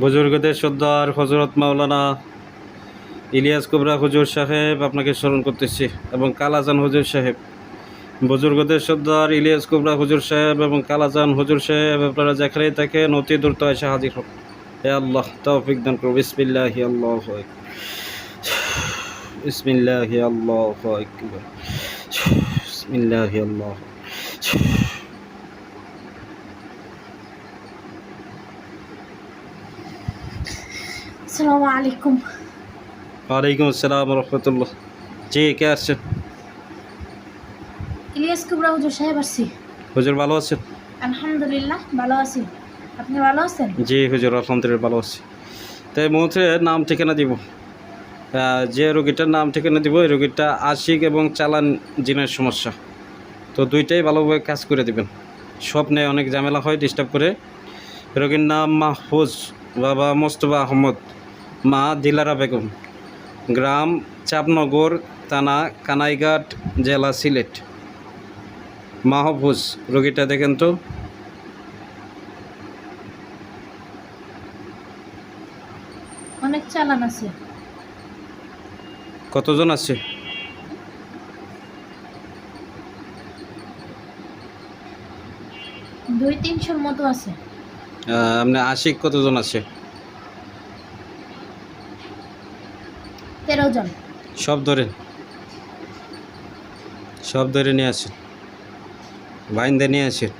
বুজুর্গদের সর্দার হজরত মাওলানা ইলিয়াস কুবরা হুজুর সাহেব আপনাকে স্মরণ করতেছি এবং কালাজান হুজুর সাহেব। বুজুর্গদের সর্দার ইলিয়াস কুবরা হুজুর সাহেব এবং কালাজান হুজুর সাহেব, আপনারা যেখানেই থাকেন, অতি দ্রুত এসে হাজির হোক হে আল্লাহ, তৌফিক দান করো বিসমিল্লাহি আল্লাহ বিসমিল্লাহি আল্লাহ বিসমিল্লাহি আল্লাহ আসসালামু আলাইকুম। ওয়ালাইকুম আসসালাম রহমতুল্লাহ। জি কে আসছেন ইলিয়াস কুবরা হুজুর সাহেব আসছি হুজুর ভালো আছেন? আলহামদুলিল্লাহ ভালো আছি। আপনি ভালো আছেন? জি হুজুর আলহামদুলিল্লাহ ভালো আছি। তো এই মুহূর্তে নাম ঠিকানা দিব। যে রোগীটার নাম ঠিকানা দিব এই রোগীটা আশিক এবং চালান জিনের সমস্যা। তো দুইটাই ভালোভাবে কাজ করে দিবেন। স্বপ্নে অনেক ঝামেলা হয় ডিস্টার্ব করে। রোগীর নাম মাহফুজ বাবা মোস্তফা আহমদ। মা দিলারা বেগম গ্রাম চাপনগর থানা কানাইঘাট জেলা সিলেট। মাহফুজ রোগীটা দেখেন তো। অনেক চালান আছে। কতজন আছে? দুই তিনশোর মতো আছে। আপনি আশিক কতজন আছে? তেরো জন সব ধরেন সব ধরে নিয়ে আসেন। বাইন্দে নিয়ে আসেন।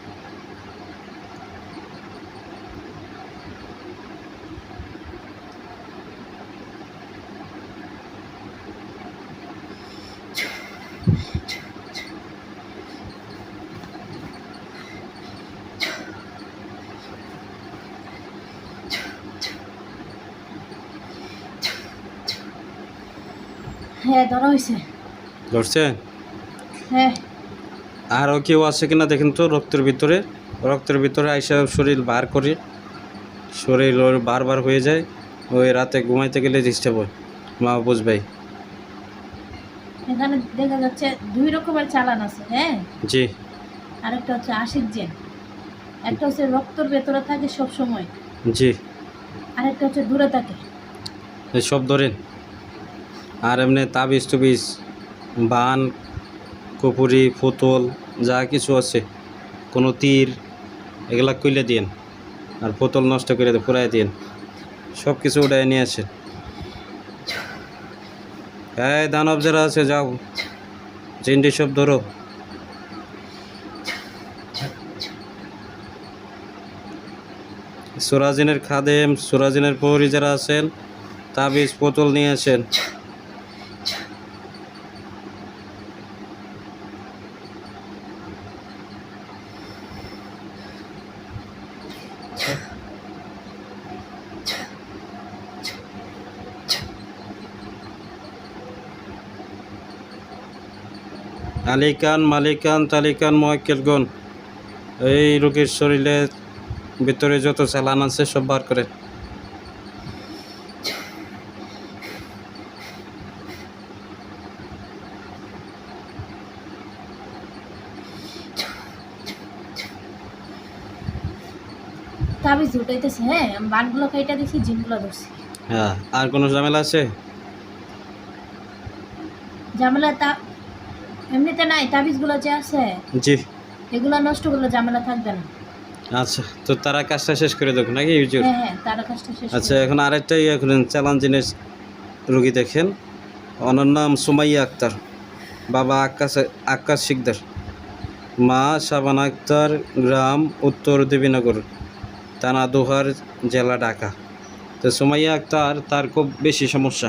হ্যাঁ ধরা হয়েছে ধরছেন হ্যাঁ আরও কেউ আছে কিনা দেখেন তো রক্তের ভিতরে। রক্তের ভিতরে আইসা শরীর বার করে শরীর ওর বারবার হয়ে যায়। ওই রাতে ঘুমাইতে গেলে ডিস্টার্ব হয়। মা বুঝবাই এখানে দেখা যাচ্ছে দুই রকমের চালান আছে হ্যাঁ জি। আরেকটা হচ্ছে আশিক জেন একটা হচ্ছে রক্তর ভেতরে থাকে সব সময় জি। আরেকটা হচ্ছে দূরে থাকে। সব ধরেন। আর এমনি তাবিজ টুবিজ, বান, কপুরি ফুতল যা কিছু আছে, কোনো তীর, এগুলা কইলে দিন আর ফুতল নষ্ট করে দিয়ে পুরাই দিন সব কিছু উঠায় নিয়ে আসেন। এই দানব যারা আছে, যাও। জিন্ডি সব ধরো। সুরাজিনের খাদেম, সুরাজিনের প্রহরী যারা আছেন, তাবিজ, পুতুল নিয়ে আসেন। আলিকান মালিকান তালিকান মহাক্কেলগণ। এই রোগীর শরীরে ভিতরে যত চালান আছে সব বার করে তাবিজ উঠাইতেছে হ্যাঁ? বানগুলো খাইটা দিছি জিনগুলো ধরছি। হ্যাঁ আর কোনো ঝামেলা আছে? ঝামেলা তা এমনিতে নাই তাবিজগুলো যে আছে জি। এগুলো নষ্ট করলে ঝামেলা থাকবে না। আচ্ছা তো তারা কাজটা শেষ করে দেখুন নাকি হ্যাঁ হ্যাঁ তারা কাজটা শেষ আচ্ছা এখন আরেকটা ইয়ে করেন চালান জিনিস রুগী দেখেন। ওনার নাম সুমাইয়া আক্তার বাবা আকাশ আকাশ শিকদার। মা শাবানা আক্তার গ্রাম উত্তর দেবীনগর থানা দোহার জেলা ঢাকা। তো সুমাইয়া আক্তার তার খুব বেশি সমস্যা।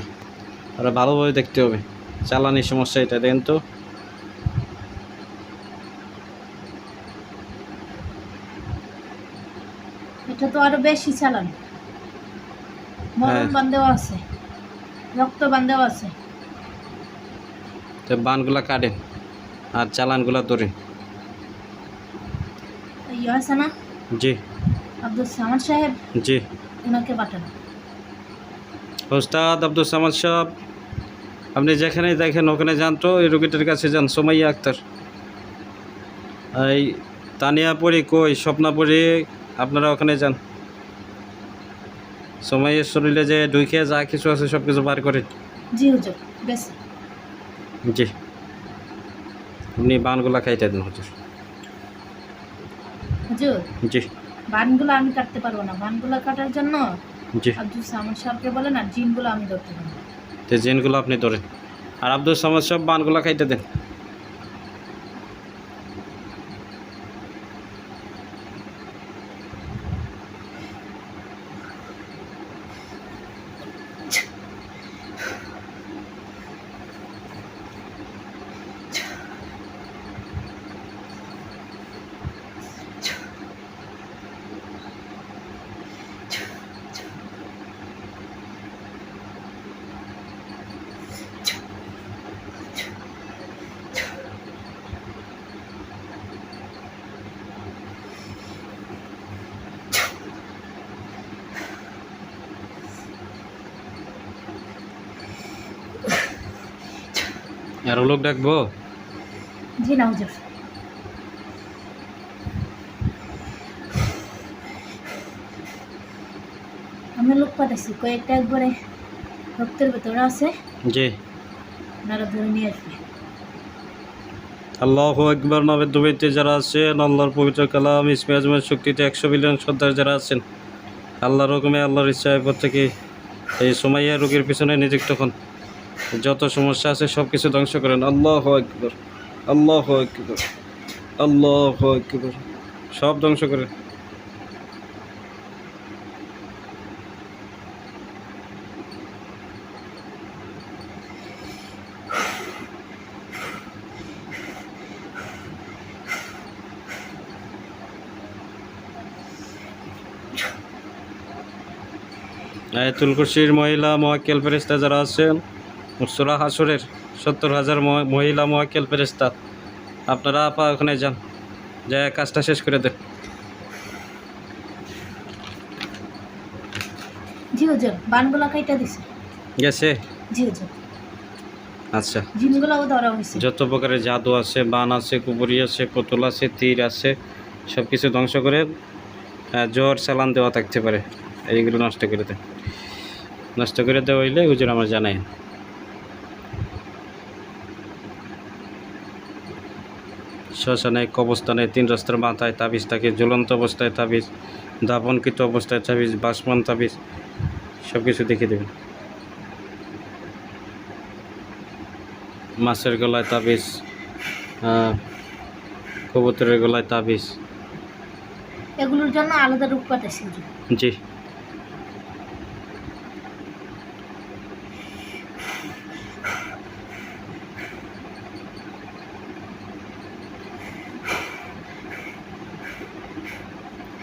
আর ভালোভাবে দেখতে হবে। চালানি সমস্যা এটা দেখেন তো। আরও বেশি চালান। মরণ হ্যাঁ। আছে রক্ত আছে। তো বানগুলা কাটেন আর চালানগুলা ধরেন ইয়ে আছে না? জি। আব্দুল সামাদ সাহেব? জি। ওনাকে পাঠান। ওস্তাদ আব্দুল সামাদ সাহেব আপনি যেখানে দেখেন ওখানে যান তো এই রোগীটার কাছে যান সোমাইয়া আক্তার। এই তানিয়াপুরি কই স্বপ্নাপুরি আপনারা ওখানে যান। সময়ের শরীরে যে ঢুকে যা কিছু আছে সব কিছু বার করে জি হুজুর বেশ। জি। আপনি বানগুলা খাইতে দিন হুজুর। হুজুর জি। বানগুলো আমি কাটতে পারব না। বানগুলো কাটার জন্য জি। আব্দুল সামান সাহেবকে বলেন আর জিনগুলো আমি ধরতে পারব তো জেনগুলো আপনি ধরেন। আর আব্দুল সামাদ সব বানগুলা খাইতে দেন। আর লোক ডাকবো? জি না হুজুর আমি লোক পাঠাইছি কয়েকটা একবারে ভেতরে আছে। জি। ওনারা ধরে নিয়ে আসবে। আল্লাহ একবার নবের দুবাইতে যারা আছেন আল্লাহর পবিত্র কালাম ইসমে আজমের শক্তিতে একশো বিলিয়ন শ্রদ্ধার যারা আছেন আল্লাহর হুকুমে আল্লাহর ইচ্ছায় প্রত্যেকে এই সময়ে রোগীর পিছনে নিযুক্ত হন। যত সমস্যা আছে সব কিছু ধ্বংস করেন। আল্লাহ একবার আল্লাহ একবার আল্লাহ একবার সব ধ্বংস করেন। আয়াতুল কুরসির মহিলা মোয়াক্কেল ফেরেস্তা যারা আছেন সুরা হাসুরের সত্তর হাজার মহ- মহিলা মোয়াক্কেল ফেরেস্তা আপনারা আপা ওখানে যান। যা কাজটা শেষ করে দেন। জি হুজুর বানগুলো কাইটা দিছে। গেছে? জি আচ্ছা। জিনগুলোও ধরা হয়েছে যত প্রকারের জাদু আছে বান আছে কুপুরি আছে পুতুল আছে তীর আছে সব কিছু ধ্বংস করে জ্বর চালান দেওয়া থাকতে পারে। এইগুলো নষ্ট করে দেন নষ্ট করে দেওয়া হইলে হুজুর আমার জানাই শ্মশানে কবস্থানে তিন রাস্তার মাথায় তাবিজ থাকে ঝুলন্ত অবস্থায় তাবিজ দাপনকৃত অবস্থায় তাবিজ বাসমান তাবিজ সব কিছু দেখে দেবেন। মাছের গলায় তাবিজ কবুতরের গলায় তাবিজ। এগুলোর জন্য আলাদা রূপ পাঠাইছি জি।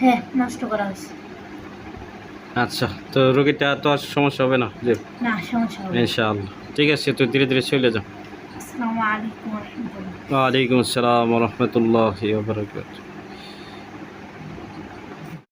হ্যাঁ নষ্ট করা হয়েছে। আচ্ছা তো রোগীটা তো আর সমস্যা হবে না যে? না সমস্যা হবে ইনশাআল্লাহ। ঠিক আছে তো ধীরে ধীরে চলে যাও। আসসালামু আলাইকুম আসসালাম রহমতুল্লাহ বারকাত